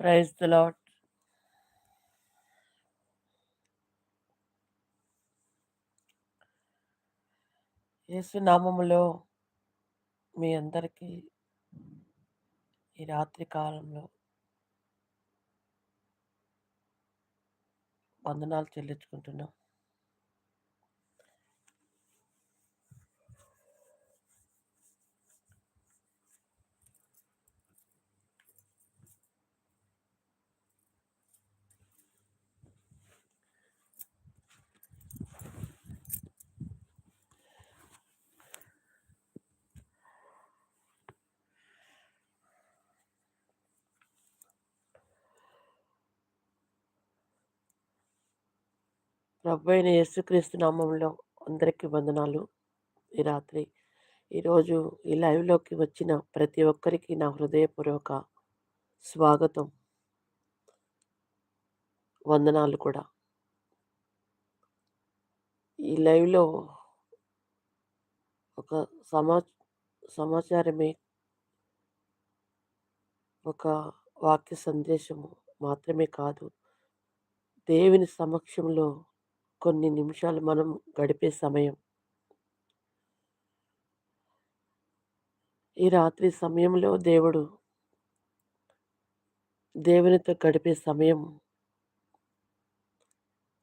Praise the lot యేసు నామములో మీ అందరికీ ఈ రాత్రి కాలంలో వందనాలు చెల్లించుకుంటున్నాం. ప్రభు అయిన యేసుక్రీస్తు నామంలో అందరికీ వందనాలు. ఈ రాత్రి ఈరోజు ఈ లైవ్లోకి వచ్చిన ప్రతి ఒక్కరికి నా హృదయపూర్వక స్వాగతం. వందనాలు కూడా. ఈ లైవ్లో ఒక సమా సమాచారమే ఒక వాక్య సందేశము మాత్రమే కాదు దేవుని సమక్షంలో కొన్ని నిమిషాలు మనం గడిపే సమయం. ఈ రాత్రి సమయంలో దేవుడు దేవునితో గడిపే సమయం.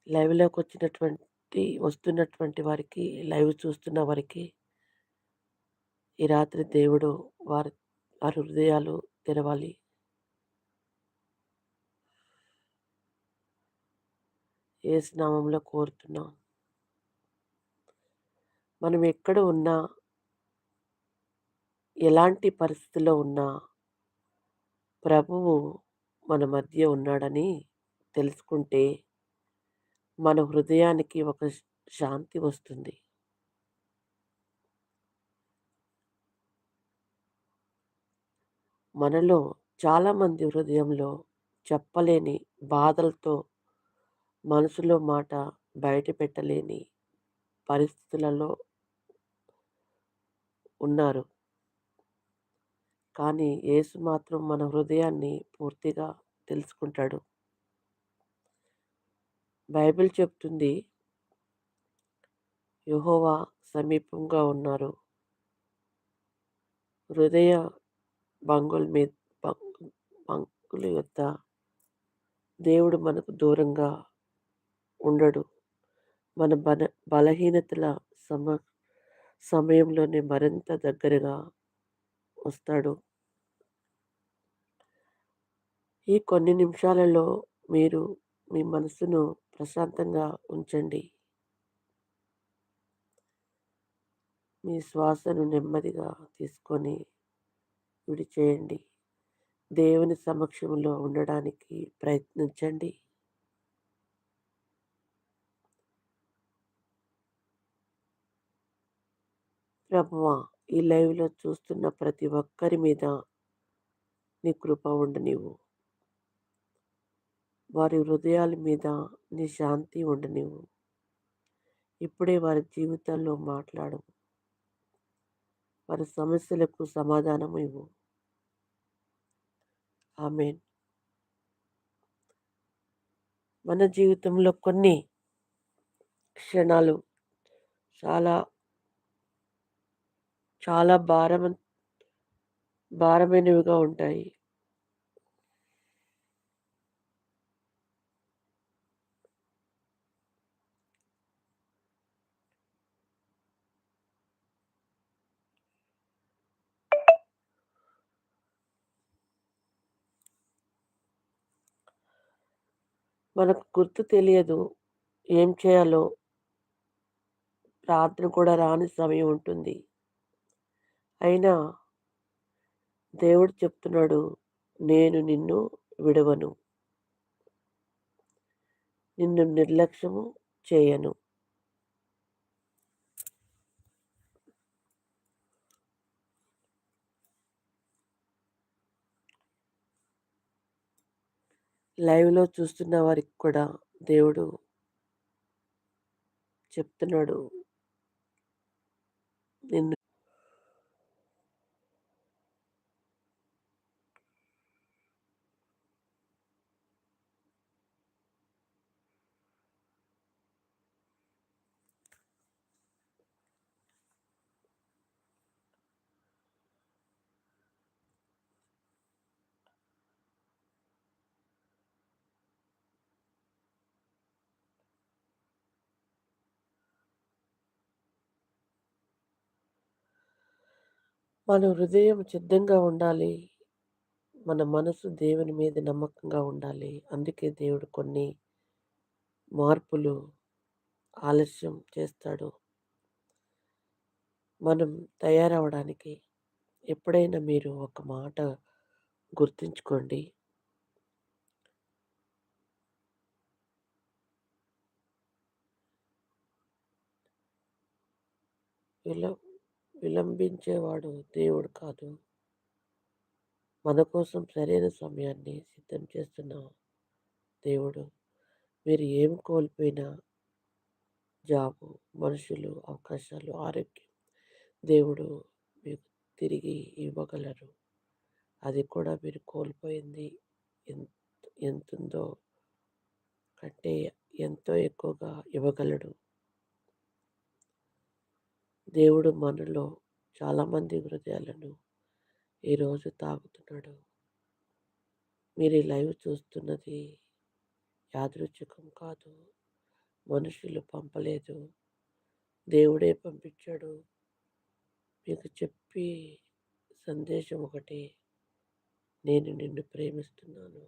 లైవ్లోకి వచ్చినటువంటి వస్తున్నటువంటి వారికి లైవ్ చూస్తున్న వారికి ఈ రాత్రి దేవుడు వారి వారి హృదయాలు తెరవాలి. ఏ స్నామంలో కోరుతున్నాం. మనం ఎక్కడ ఉన్నా ఎలాంటి పరిస్థితిలో ఉన్నా ప్రభువు మన మధ్య ఉన్నాడని తెలుసుకుంటే మన హృదయానికి ఒక శాంతి వస్తుంది. మనలో చాలామంది హృదయంలో చెప్పలేని బాధలతో మనసులో మాట బయట పెట్టలేని పరిస్థితులలో ఉన్నారు. కానీ యేసు మాత్రం మన హృదయాన్ని పూర్తిగా తెలుసుకుంటాడు. బైబిల్ చెప్తుంది యుహోవా సమీపంగా ఉన్నారు. హృదయ బంగుల మీద బంకుల యొక్క దేవుడు మనకు దూరంగా ఉండడు. మన బల బలహీనతల సమ సమయంలోనే మరింత దగ్గరగా వస్తాడు. ఈ కొన్ని నిమిషాలలో మీరు మీ మనసును ప్రశాంతంగా ఉంచండి. మీ శ్వాసను నెమ్మదిగా తీసుకొని విడిచేయండి. దేవుని సమక్షంలో ఉండడానికి ప్రయత్నించండి. ప్రభువా ఈ లైవ్లో చూస్తున్న ప్రతి ఒక్కరి మీద నీ కృప ఉండనివ్వు వారి హృదయాల మీద నీ శాంతి ఉండనివ్వు ఇప్పుడే వారి జీవితాల్లో మాట్లాడు. వారి సమస్యలకు సమాధానం ఇవ్వు. ఆమెన్. మన జీవితంలో కొన్ని క్షణాలు చాలా చాలా భారం భారమైనవిగా ఉంటాయి. మనకు గుర్తు తెలియదు ఏం చేయాలో. రాత్రి కూడా రాని సమయం ఉంటుంది. అయినా దేవుడు చెప్తున్నాడు నేను నిన్ను విడవను. నిన్ను నిర్లక్ష్యము చేయను. లైవ్లో చూస్తున్న వారికి కూడా దేవుడు చెప్తున్నాడు నిన్ను మన హృదయం సిద్ధంగా ఉండాలి. మన మనసు దేవుని మీద నమ్మకంగా ఉండాలి. అందుకే దేవుడు కొన్ని మార్పులు ఆలస్యం చేస్తాడు. మనం తయారవ్వడానికి ఎప్పుడైనా మీరు ఒక మాట గుర్తుంచుకోండి. ఇలా విలంబించేవాడు దేవుడు కాదు. మన కోసం సరైన సమయాన్ని సిద్ధం చేస్తున్న దేవుడు. మీరు ఏమి కోల్పోయినా జాబు, మనుషులు, అవకాశాలు, ఆరోగ్యం దేవుడు మీకు తిరిగి ఇవ్వగలరు. అది కూడా మీరు కోల్పోయింది ఎంత ఎంతుందో కంటే ఎంతో ఎక్కువగా ఇవ్వగలడు. దేవుడు మనలో చాలామంది హృదయాలను ఈరోజు తాగుతున్నాడు మీరు ఈ లైవ్ చూస్తున్నది యాదృచ్ఛికం కాదు. మనుషులు పంపలేదు. దేవుడే పంపించాడు. మీకు చెప్పి సందేశం ఒకటి నేను నిన్ను ప్రేమిస్తున్నాను.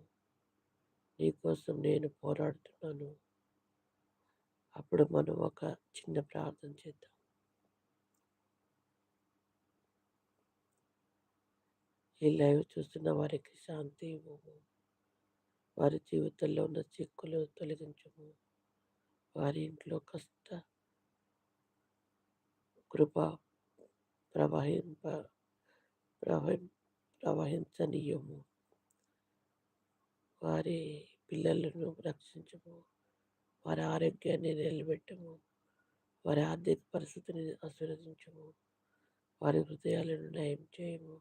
నీకోసం నేను పోరాడుతున్నాను. అప్పుడు మనం ఒక చిన్న ప్రార్థన చేద్దాం. ఈ లైవ్ చూస్తున్న వారికి శాంతి ఇవ్వము. వారి జీవితంలో ఉన్న చిక్కులు తొలగించము. వారి ఇంట్లో కష్ట కృప ప్రవహింప ప్రవహి ప్రవహించనీయము. వారి పిల్లలను రక్షించము. వారి ఆరోగ్యాన్ని నిలబెట్టము. వారి ఆర్థిక పరిస్థితిని ఆశీర్వదించము. వారి హృదయాలను నయం చేయము.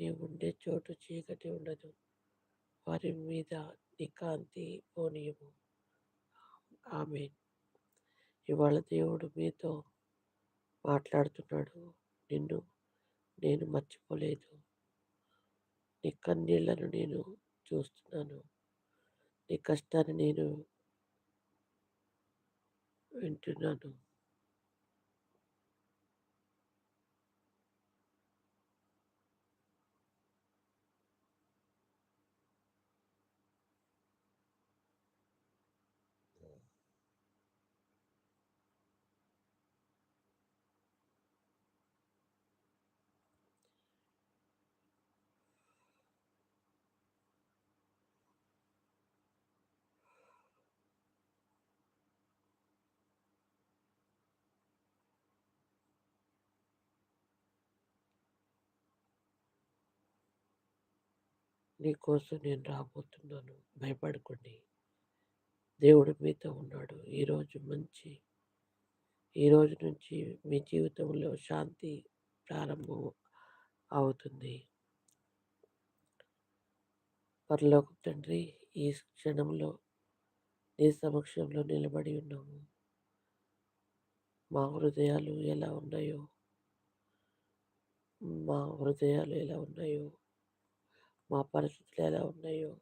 నీవు ఉండే చోటు చీకటి ఉండదు. వారి మీద నీ కాంతి పోనీయము. ఆమె ఇవాళ దేవుడు మీతో మాట్లాడుతున్నాడు. నిన్ను నేను మర్చిపోలేదు. నీ కన్నీళ్ళను నేను చూస్తున్నాను. నీ కష్టాన్ని నేను వింటున్నాను. నీకోసం నేను రాబోతున్నాను. భయపడకండి. దేవుడు మీతో ఉన్నాడు. ఈరోజు మంచి ఈరోజు నుంచి మీ జీవితంలో శాంతి ప్రారంభం అవుతుంది. పరలోక తండ్రి ఈ క్షణంలో నీ సమక్షంలో నిలబడి ఉన్నాము. మా హృదయాలు ఎలా ఉన్నాయో మా హృదయాలు ఎలా ఉన్నాయో మా పరిస్థితులు ఎలా ఉన్నాయో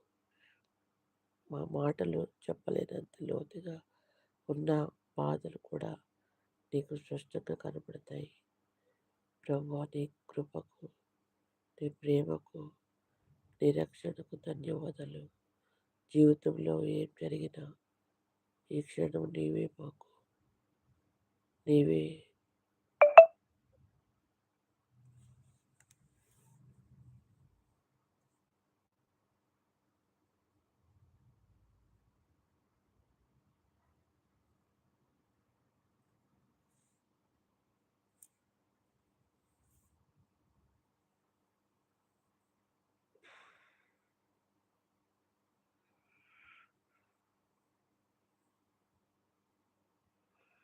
మా మాటలు చెప్పలేనంత లోతుగా ఉన్న బాధలు కూడా నీకు స్పష్టంగా కనబడతాయి ప్రభు నీ కృపకు, నీ ప్రేమకు, నీ రక్షణకు ధన్యవాదాలు. జీవితంలో ఏం జరిగినా ఈ క్షణం నీవే మాకు నీవే